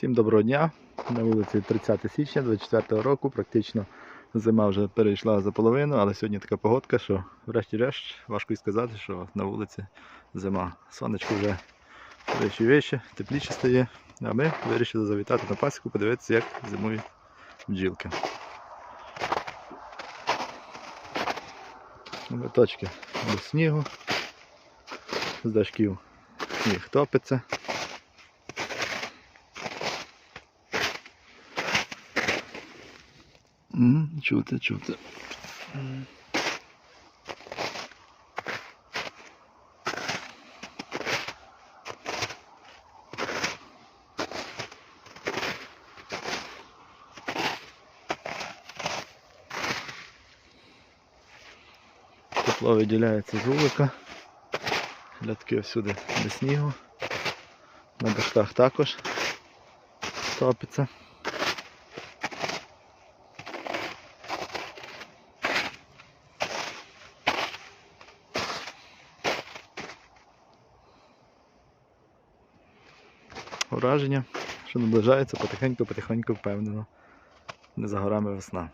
Всім доброго дня. На вулиці 30 січня 24 року. Практично зима вже перейшла за половину, але сьогодні така погодка, що врешті-решт важко і сказати, що на вулиці зима. Сонечко вже вище вище, тепліше стає. А ми вирішили завітати на пасіку, подивитися, як зимують бджілки. Виточки без снігу, з дашків сніг топиться. Чути, чути. Тепло виділяється з вулика. Лятки всюди без снігу. На дашках також топиться. Враження, що наближається потихеньку-потихеньку впевнено. Не за горами весна.